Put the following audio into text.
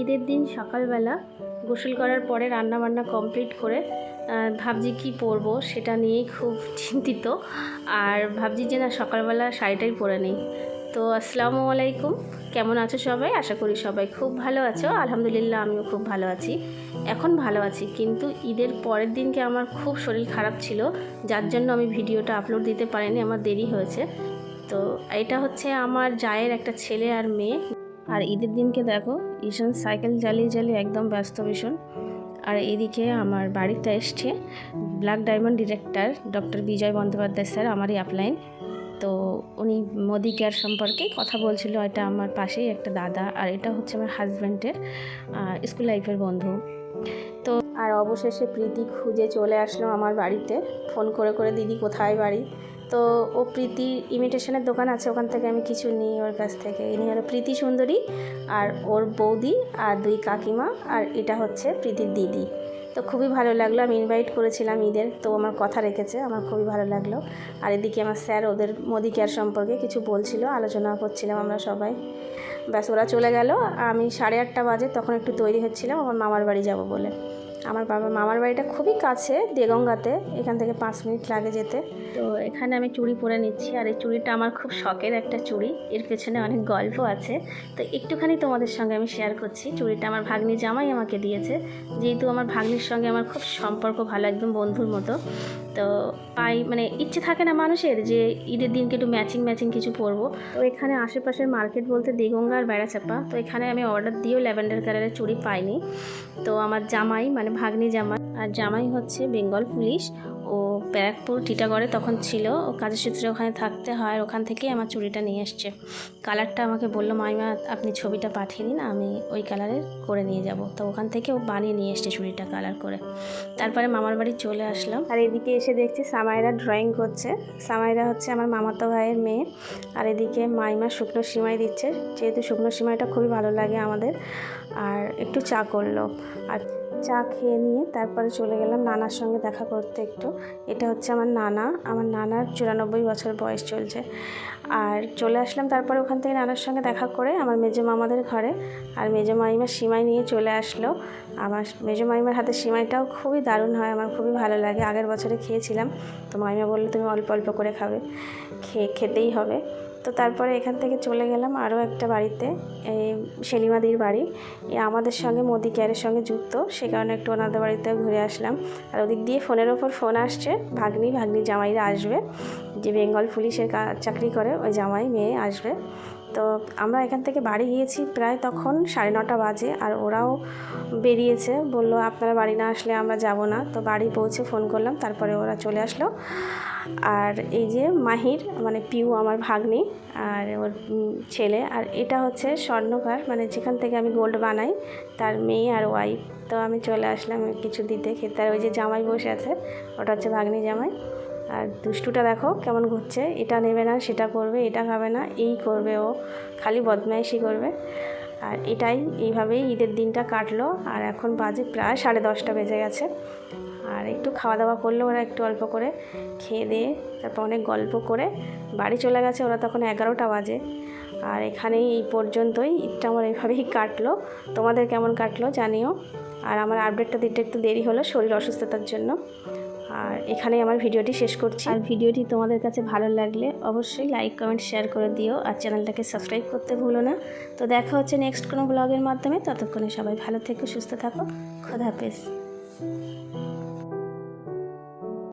ঈদের দিন সকালবেলা গোসল করার পরে রান্না বান্না কমপ্লিট করে ভাবছি কি পরবো সেটা নিয়েই খুব চিন্তিত। আর ভাবছি যে না, সকালবেলা শাড়িটাই পরে নিই। তো আসসালামু আলাইকুম। কেমন আছো সবাই? আশা করি সবাই খুব ভালো আছো। আলহামদুলিল্লাহ আমিও খুব ভালো আছি। এখন ভালো আছি, কিন্তু ঈদের পরের দিনকে আমার খুব শরীর খারাপ ছিল, যার জন্য আমি ভিডিওটা আপলোড দিতে পারিনি, আমার দেরি হয়েছে। তো এটা হচ্ছে আমার জায়ের একটা ছেলে আর মেয়ে। আর ঈদের দিনকে দেখো, ঈশান সাইকেল চালিয়ে চালিয়ে একদম ব্যস্ত ভীষণ। আর এদিকে আমার বাড়িতে এসছে Black Diamond director doctor Bijay Bandyopadhyay sir, আমারই আপলাইন তো উনি মোদি কেয়ার সম্পর্কে কথা বলছিল, এটা আমার পাশেই একটা দাদা আর এটা হচ্ছে আমার হাজব্যান্ডের স্কুল লাইফের বন্ধু। তো আর অবশেষে প্রীতি খুঁজে চলে আসলো আমার বাড়িতে ফোন করে করে, দিদি, কোথায় বাড়ি? তো ও প্রীতি ইমিটেশনের দোকান আছে, ওখান থেকে আমি কিছু নিই ওর কাছ থেকে। ইনি হলো প্রীতি সুন্দরী আর ওর বৌদি আর দুই কাকিমা আর এটা হচ্ছে প্রীতির দিদি। তো খুবই ভালো লাগল, আমি ইনভাইট করেছিলাম ঈদের, তো আমার কথা রেখেছে, আমার খুবই ভালো লাগল। আর এদিকে আমার স্যার ওদের মোদি কেয়ার সম্পর্কে কিছু বলছিল আলোচনা করছিলাম আমরা সবাই। ব্যাস, ওরা চলে গেল, আমি সাড়ে আটটা বাজে তখন একটু তৈরি হচ্ছিলাম আমার মামার বাড়ি যাব বলে। আমার বাবা মামার বাড়িটা খুবই কাছে, দেগঙ্গাতে, এখান থেকে পাঁচ মিনিট লাগে যেতে। তো এখানে আমি চুড়ি পরে নিচ্ছি, আর এই চুড়িটা আমার খুব শখের একটা চুড়ি। এর পেছনে অনেক গল্প আছে। তো একটুখানি তোমাদের সঙ্গে আমি শেয়ার করছি। চুড়িটা আমার ভাগ্নি জামাই আমাকে দিয়েছে। যেহেতু আমার ভাগ্নির সঙ্গে আমার খুব সম্পর্ক ভালো, একদম বন্ধুর মতো। তো পাই মানে ইচ্ছে থাকে না মানুষের যে ঈদের দিনকে একটু ম্যাচিং ম্যাচিং কিছু পরবো। তো এখানে আশেপাশের মার্কেট বলতে দেগঙ্গা আর বেড়াচাপা। তো এখানে আমি অর্ডার দিয়েও ল্যাভেন্ডার কালারের চুড়ি পাইনি। তো আমার জামাই মানে ভাগ্নি জামাই, আর জামাই হচ্ছে বেঙ্গল পুলিশ ও ব্যারাকপুর টিটাগড়ে তখন ছিল। ও কাজের সূত্রে ওখানে থাকতে হয়। ওখান থেকেই আমার চুড়িটা নিয়ে এসছে। কালারটা আমাকে বলল মাইমা আপনি ছবিটা পাঠিয়ে দিন, আমি ওই কালারের করে নিয়ে যাব। তো ওখান থেকে ও বানিয়ে নিয়ে এসছে চুড়িটা কালার করে। তারপরে মামার বাড়ি চলে আসলাম। আর এদিকে এসে দেখছি সামাইরা ড্রয়িং করছে। সামাইরা হচ্ছে আমার মামাতো ভাইয়ের মেয়ে। আর এদিকে মাইমা শুকনো সিমাই দিচ্ছে। যেহেতু শুকনো সিমাইটা খুবই ভালো লাগে আমাদের। আর একটু চা করল। আর চা খেয়ে নিয়ে তারপরে চলে গেলাম নানার সঙ্গে দেখা করতে একটু। এটা হচ্ছে আমার নানা। আমার নানার চুরানব্বই বছর বয়স চলছে। আর চলে আসলাম তারপরে ওখান থেকে নানার সঙ্গে দেখা করে আমার মেজো মামাদের ঘরে। আর মেজো মাইমা সিমাই নিয়ে চলে আসলো। আমার মেজো মাইমার হাতে সিমাইটাও খুবই দারুণ হয়, আমার খুবই ভালো লাগে। আগের বছরে খেয়েছিলাম। তো মাইমা বলল, তুমি অল্প অল্প করে খাবে। খেয়ে, খেতেই হবে। তো তারপরে এখান থেকে চলে গেলাম আরও একটা বাড়িতে, এই সেলিমাদির বাড়ি। আমাদের সঙ্গে মোদি কেয়ারের সঙ্গে যুক্ত, সে কারণে একটু ওনাদের বাড়িতে ঘুরে আসলাম। আর ওদিক দিয়ে ফোনের ওপর ফোন আসছে, ভাগ্নি ভাগ্নি জামাইরা আসবে। যে বেঙ্গল পুলিশের চাকরি করে, ওই জামাই মেয়ে আসবে। তো আমরা এখান থেকে বাড়ি গিয়েছি প্রায় তখন সাড়ে নটা বাজে, আর ওরাও বেরিয়েছে। বলল, আপনারা বাড়ি না আসলে আমরা যাব না। তো বাড়ি পৌঁছে ফোন করলাম, তারপরে ওরা চলে আসলো। আর এই যে মাহির মানে পিউ আমার ভাগ্নি আর ওর ছেলে। আর এটা হচ্ছে স্বর্ণকার মানে যেখান থেকে আমি গোল্ড বানাই, তার মেয়ে আর ওয়াইফ তো আমি চলে আসলাম কিছু দিতে খেতে। আর ওই যে জামাই বসে আছে, ওটা হচ্ছে ভাগ্নি জামাই। আর দুষ্টুটা দেখো কেমন ঘুরছে। এটা নেবে না, সেটা করবে, এটা খাবে না, এই করবে ও। খালি বদমাইশি করবে। আর এটাই, এইভাবেই ঈদের দিনটা কাটলো। আর এখন বাজে প্রায় সাড়ে দশটা বেজে গেছে। আর একটু খাওয়া দাওয়া করল ওরা একটু অল্প করে, খেয়ে দিয়ে তারপর অনেক গল্প করে বাড়ি চলে গেছে ওরা তখন এগারোটা বাজে। আর এখানেই এই পর্যন্তই, ঈদটা আমার এইভাবেই কাটলো। তোমাদের কেমন কাটলো জানিও। আর আমার আপডেটটা দিতে একটু দেরি হলো শরীর অসুস্থতার জন্য। আর এখানেই আমার ভিডিওটি শেষ করছি। আর ভিডিওটি তোমাদের কাছে ভালো লাগলে অবশ্যই লাইক কমেন্ট শেয়ার করে দিও। আর চ্যানেলটাকে সাবস্ক্রাইব করতে ভুলো না। তো দেখা হচ্ছে নেক্সট কোনো ব্লগের মাধ্যমে। ততক্ষণে সবাই ভালো থেকো, সুস্থ থাকো। খোদা হাফেজ।